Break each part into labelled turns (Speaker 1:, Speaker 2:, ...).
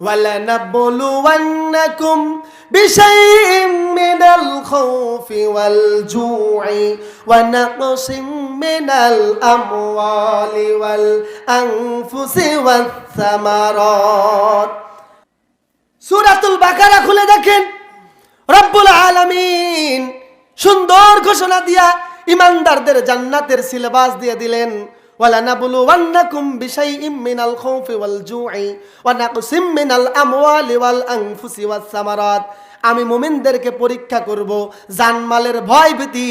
Speaker 1: ولنبلونكم بشيء من الخوف والجوع ونقص من الأموال والأنفس والثمرات সুরাতুল বাকারা খুলে দেখেন রব্বুল আলামিন সুন্দর ঘোষণা দিয়া ইমানদারদের জান্নাতের সিলেবাস দিয়ে দিলেন ولنبلونكم بشيء من الخوف والجوع ونقص من الأموال والأنفس والثمرات আমি মুমিনদেরকে পরীক্ষা করব জানমালের ভয় ভীতি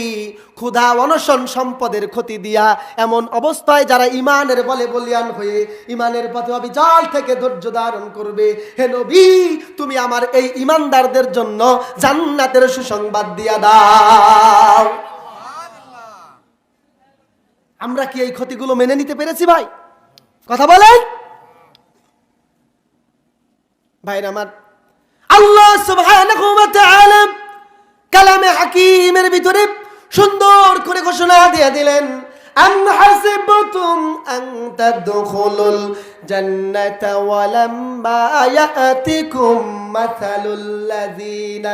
Speaker 1: ক্ষুধা অনশন সম্পদের ক্ষতি দিয়া এমন অবস্থায় যারা ইমানের বলে বলিয়ান হয়ে ইমানের পথে অবিচল থেকে ধৈর্য ধারণ করবে হে নবী তুমি আমার এই ইমানদারদের জন্য জান্নাতের সুসংবাদ দিয়া দাও আমরা কি এই ক্ষতিগুলো মেনে নিতে পেরেছি ভাই? কথা বলেন। ভাই আমার আল্লাহ কালামে হাকিমের ভিতরে সুন্দর করে ঘোষণা দিয়ে দিলেন। أم حسبتم أن تدخلوا الجنة ولما يأتكم مثل الذين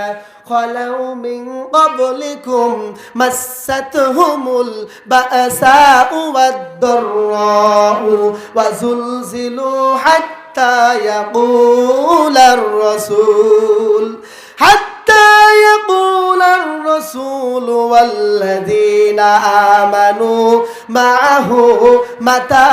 Speaker 1: خلوا من قبلكم مستهم البأساء والضراء وزلزلوا حتى يقول الرسول حتى يقول الرسول والذين آمنوا معه متى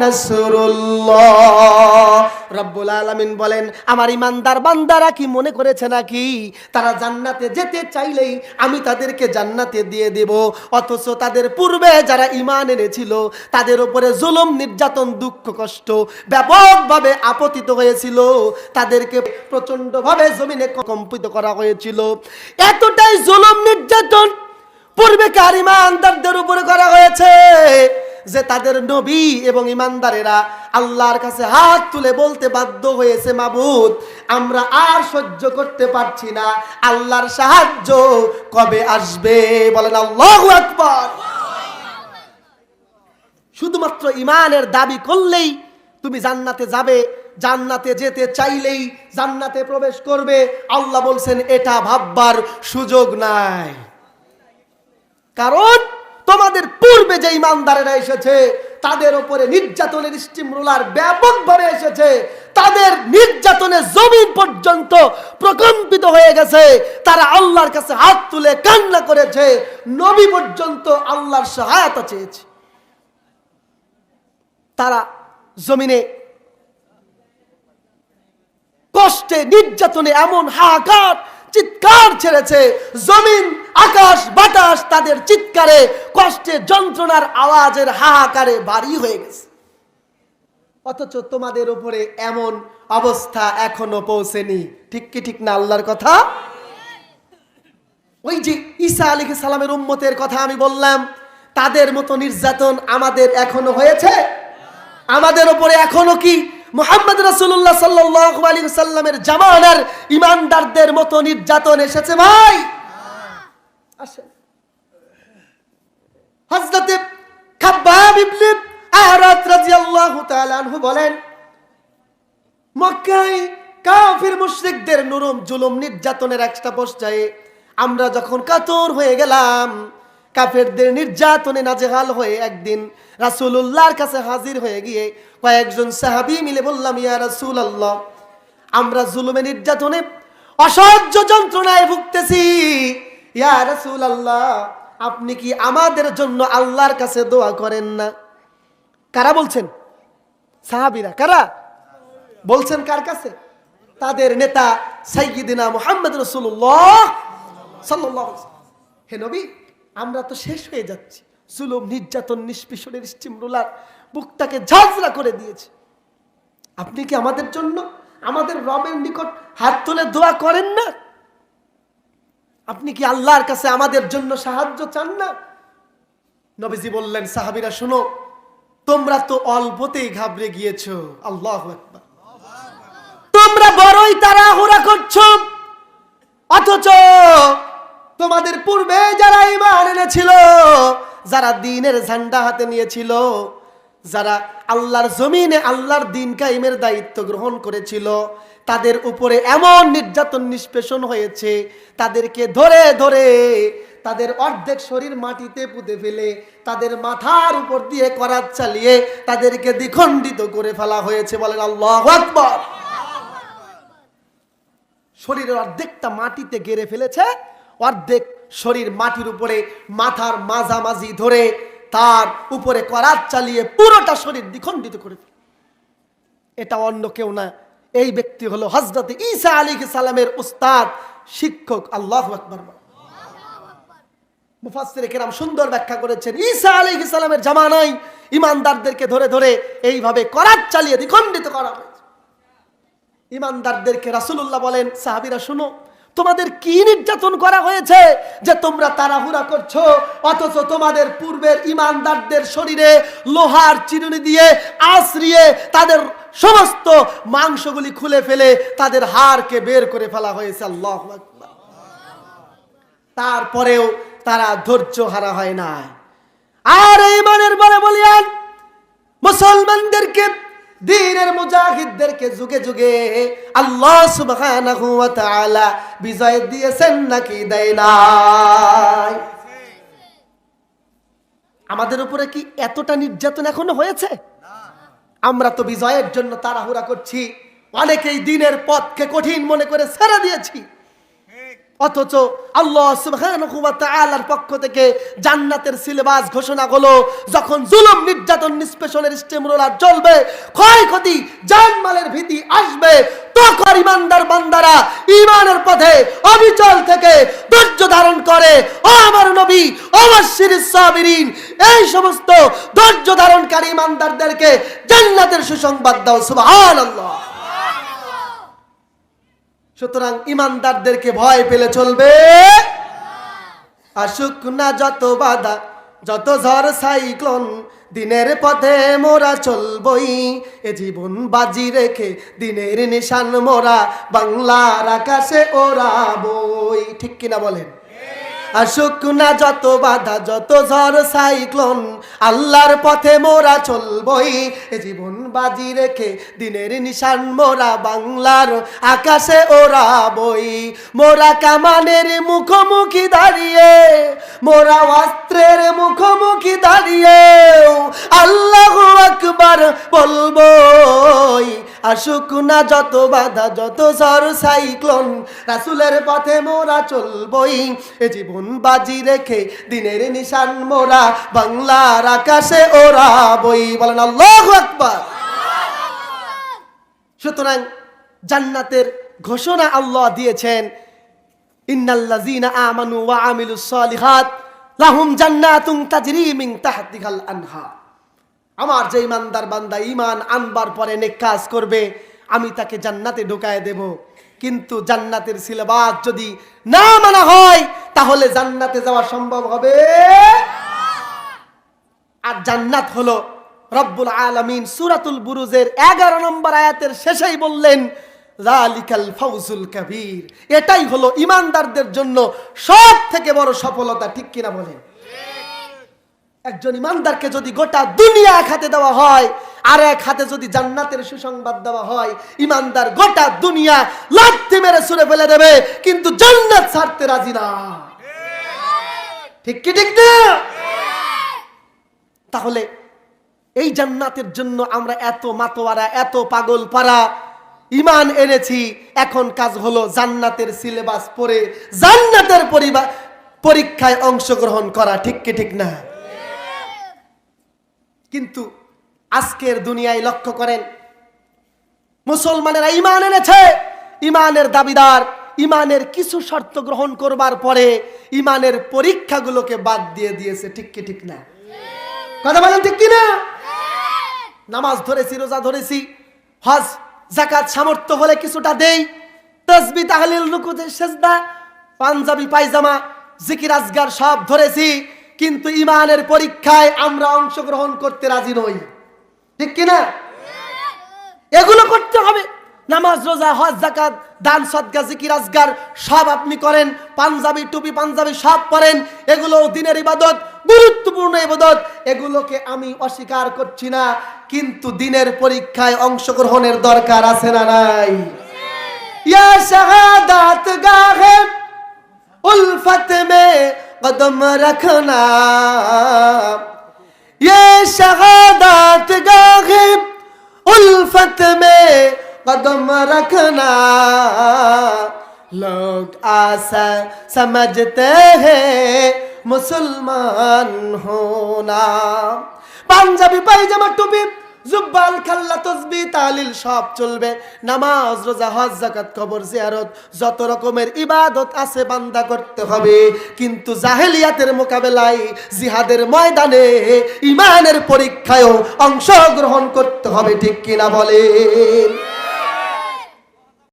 Speaker 1: نصر الله؟ রব্বুল আলামিন বলেন, আমার ইমানদার বান্দারা কি মনে করেছে নাকি? তারা জান্নাতে যেতে চাইলেই আমি তাদেরকে জান্নাতে দিয়ে দেব। অথচ তাদের পূর্বে যারা ইমান এনেছিল, তাদের উপরে জুলুম, নির্যাতন, দুঃখ, কষ্ট ব্যাপকভাবে আপতিত হয়েছিল। তাদেরকে প্রচন্ডভাবে জমিনে কম্পিত করা হয়েছিল। এতটাই জুলুম, নির্যাতন পূর্বেকার ইমানদারদের উপরে করা হয়েছে। যে তাদের নবী এবং ইমানদারেরা আল্লাহর কাছে হাত তুলে বলতে বাধ্য হয়েছে, মাবুদ, আমরা আর সহ্য করতে পারছি না। আল্লাহর সাহায্য কবে আসবে? বলেন আল্লাহু আকবার। শুধুমাত্র ইমানের দাবি করলেই তুমি জান্নাতে যাবে, জান্নাতে যেতে চাইলেই জান্নাতে প্রবেশ করবে। আল্লাহ বলছেন, এটা ভাববার সুযোগ নাই। কারণ তোমাদের পূর্বে যে ইমানদারেরা এসেছে, তাদের উপরে নির্যাতনের স্টিম রোলার ব্যাপকভাবে এসেছে। তাদের নির্যাতনে জমিন পর্যন্ত প্রকম্পিত হয়ে গেছে। তারা আল্লাহর কাছে হাত তুলে কান্না করেছে। নবী পর্যন্ত আল্লাহর সহায়তা চেয়েছে। তারা জমিনে কষ্টে, নির্যাতনে এমন হাহাকার, চিৎকার ছেড়েছে। জমিন আকাশ বাতাস তাদের চিৎকারে, কষ্টে, যন্ত্রণার আওয়াজের হাহাকারে ভারী হয়ে গেছে। অথচ তোমাদের উপরে এমন অবস্থা এখনও পৌঁছেনি। ঠিক কি ঠিক না আল্লাহর কথা? ওই যে ঈসা আলী সালামের উম্মতের কথা আমি বললাম, তাদের মতো নির্যাতন আমাদের এখনও হয়েছে? আমাদের উপরে এখনও কি মোহাম্মদ রাসুল্লাহ সাল্লাহ আলী সাল্লামের জামানার ইমানদারদের মতো নির্যাতন এসেছে ভাই? আসেন। হজরতে খাব্বাব ইবনে আহরাত রাদিয়াল্লাহু তাআলা আনহু বলেন, মক্কায় কাফির মুশরিকদের নুরুম, জুলুম, নির্যাতনের একটা পর্যায়ে আমরা যখন কাতর হয়ে গেলাম, কাফেরদের নির্যাতনে নাজেহাল হয়ে একদিন রাসূলুল্লাহর কাছে হাজির হয়ে গিয়ে কয়েকজন সাহাবী মিলে বললাম, ইয়া রাসূলুল্লাহ, আমরা জুলুমে, নির্যাতনে অসহ্য যন্ত্রণায় ভুগতেছি। ইয়া রাসূলুল্লাহ, আপনি কি আমাদের জন্য আল্লাহর কাছে দোয়া করেন না? কারা বলছেন? সাহাবিরা, কারা? বলছেন কার কাছে? তাদের নেতা সাইয়্যিদিনা মুহাম্মদ আলাইহি হে নবী, আমরা তো শেষ হয়ে যাচ্ছি। জুলুম, নির্যাতন নিষ্পিষণের স্টিম রোলার বুকটাকে ঝাঁঝরা করে দিয়েছে। আপনি কি আমাদের জন্য, আমাদের রবের নিকট হাত তুলে দোয়া করেন না? আপনি কি আল্লাহর কাছে আমাদের জন্য সাহায্য চান না? নবীজি বললেন, সাহাবীরা, শুনো, তোমরা তো অল্পতেই ঘাবড়ে গিয়েছো। আল্লাহ তোমরা বড়ই তাড়াহুড়া করছ। অথচ তোমাদের পূর্বে যারা ইমান এনেছিল, যারা দিনের ঝান্ডা হাতে নিয়েছিল, যারা আল্লাহর জমিনে আল্লাহর দিন কাইমের দায়িত্ব গ্রহণ করেছিল তাদের উপরে এমন নির্যাতন নিষ্পেষণ হয়েছে, তাদেরকে ধরে ধরে তাদের অর্ধেক শরীর মাটিতে পুঁতে ফেলে, তাদের মাথার উপর দিয়ে করাত চালিয়ে তাদেরকে দ্বিখণ্ডিত করে ফেলা হয়েছে বলেন আল্লাহ আকবর। শরীরের অর্ধেকটা মাটিতে গেড়ে ফেলেছে, অর্ধেক শরীর মাটির উপরে মাথার মাঝামাঝি ধরে তার উপরে করাত চালিয়ে পুরোটা শরীর দ্বিখণ্ডিত করে এটা অন্য কেউ না এই ব্যক্তি হলো হজরত ঈসা আলী সালামের উস্তাদ, শিক্ষক, আল্লাহ আকবর। মুফাসির কেরাম সুন্দর ব্যাখ্যা করেছেন, ঈসা আলী সালামের জামানায় ইমানদারদেরকে ধরে ধরে এইভাবে করাত চালিয়ে দ্বিখণ্ডিত করা হয়েছে। ইমানদারদেরকে রাসুল্লাহ বলেন, সাহাবিরা, শুনো তোমাদের কি নির্যাতন করা হয়েছে যে তোমরা তাড়াহুড়া করছ? অথচ তোমাদের পূর্বের ইমানদারদের শরীরে লোহার চিরুনি দিয়ে আশ্রিয়ে তাদের সমস্ত মাংসগুলি খুলে ফেলে তাদের হাড়কে বের করে ফেলা হয়েছে। আল্লাহ তারপরেও তারা ধৈর্য হারা হয় না আর ইমানের বলে বলিয়ান, মুসলমানদেরকে দিনের মুজাহিদদেরকে যুগে যুগে আল্লাহ সুবহানাহু ওয়া তাআলা বিজয় দিয়েছেন নাকি দেয় নাই? আমাদের উপরে কি এতটা নির্যাতন এখনও হয়েছে? আমরা তো বিজয়ের জন্য তাড়াহুড়া করছি, অনেকেই দিনের পথকে কঠিন মনে করে ছেড়ে দিয়েছি। অথচ আল্লাহ তাআলার পক্ষ থেকে জান্নাতের সিলেবাস ঘোষণা হলো, যখন জুলুম, নির্যাতন, নিষ্পেষণের স্টিমরোলার চলবে ক্ষয়ক্ষতি, জানমালের ভীতি আসবে, তখন ইমানদার বান্দারা ইমানের পথে অবিচল থেকে ধৈর্য ধারণ করে, ও আমার নবী সাবিরিন এই সমস্ত ধৈর্য ধারণকারী ইমানদারদেরকে জান্নাতের সুসংবাদ দাও, সুবহানাল্লাহ। সুতরাং ইমানদারদেরকে ভয় পেলে চলবে। আসুক না যত বাধা, যত ঝড়, সাইক্লোন, দিনের পথে মোরা চলবই। এ জীবন বাজি রেখে দিনের নিশান মোরা, বাংলার আকাশে ওরা বই ঠিক কিনা বলেন? আসুক যত বাধা, যত ঝড়, সাইক্লোন, আল্লাহর পথে মোরা চলবই। জীবন বাজি রেখে দিনের নিশান মোরা বাংলার আকাশে ওরা বই মোরা কামানের মুখোমুখি দাঁড়িয়ে, মোরা অস্ত্রের মুখোমুখি দাঁড়িয়ে আল্লাহ আকবার বলবই। আসুক না যত বাধা, যত ঝড়, সাইক্লোন, রাসুলের পথে মোরা চলবই। এ জীবন বাজি রেখে দিনের নিশান মোরা, বাংলার আকাশে ওরা বই। বলেন আল্লাহ আকবার। সুতরাং জান্নাতের ঘোষণা আল্লাহ দিয়েছেন, ইন্নাল্লাযীনা আমানু ওয়া আমিলুস সালিহাত লাহুম জান্নাতুন তাজরি মিন তাহতিহাল আনহার। আমার যে ইমানদার বান্দা ইমান আনবার পরে নেক কাজ করবে, আমি তাকে জান্নাতে ঢুকায় দেব। কিন্তু জান্নাতের সিলেবাস যদি না মানা হয় তাহলে জান্নাতে যাওয়া সম্ভব হবে। আর জান্নাত হলো রব্বুল আলমিন সুরাতুল বুরুজের এগারো নম্বর আয়াতের শেষেই বললেন এটাই হলো ইমানদারদের জন্য সব থেকে বড় সফলতা, ঠিক কিনা বলেন? একজন ইমানদারকে যদি গোটা দুনিয়া এক হাতে দেওয়া হয়, আর এক হাতে যদি জান্নাতের সুসংবাদ দেওয়া হয়, ইমানদার গোটা দুনিয়া লাথি মেরে ছুড়ে ফেলে দেবে, কিন্তু জান্নাত ছাড়তে রাজি না। ঠিক কি, ঠিক না? তাহলে এই জান্নাতের জন্য আমরা এত মাতোয়ারা, এত পাগল পারা ইমান এনেছি, এখন কাজ হলো জান্নাতের সিলেবাস পড়ে জান্নাতের পরিবার পরীক্ষায় অংশগ্রহণ করা, ঠিক কি, ঠিক না? কিন্তু আজকের দুনিয়ায় লক্ষ্য করেন, মুসলমানেরা ইমান এনেছে। ইমানের দাবিদার ইমানের কিছু শর্ত গ্রহণ করবার পরে ইমানের পরীক্ষাগুলোকে বাদ দিয়ে দিয়েছে, ঠিক কি, ঠিক না? কথা বলেন ঠিক কি না? নামাজ ধরেছি, রোজা ধরেছি, হজ জাকাত সামর্থ্য হলে কিছুটা দেই। তসবি, তাহলিল, রুকুতে, সেজদা, পাঞ্জাবি, পায়জামা, জিকির, আজগার সব ধরেছি। কিন্তু ইমানের পরীক্ষায় আমরা অংশগ্রহণ করতে রাজি নই। ঠিক কিনা? এগুলো করতে হবে। নামাজ, রোজা, হজ জাকাত দান সদগা জিকির, আজগার, সব আপনি করেন। পাঞ্জাবি, টুপি, পাঞ্জাবি সব পরেন। এগুলো দিনের ইবাদত, গুরুত্বপূর্ণ ইবাদত। এগুলোকে আমি অস্বীকার করছি না, কিন্তু দিনের পরীক্ষায় অংশগ্রহণের দরকার আছে না নাই। ইয়া শাহাদাত গাহে উলফাতে মে कदम रखना। ये शहादत गाहिब उल्फत में कदम रखना। लोग आसा समझते हैं मुसलमान होना। पांजाबी पायजामा टूपी জুব্বাল খাল্লা তসবি, তালিল সব চলবে। নামাজ, রোজা, হজ জাকাত কবর, জিয়ারত, যত রকমের ইবাদত আছে বান্দা করতে হবে। কিন্তু জাহেলিয়াতের মোকাবেলায়, জিহাদের ময়দানে ইমানের পরীক্ষায়ও অংশগ্রহণ করতে হবে, ঠিক কিনা বলে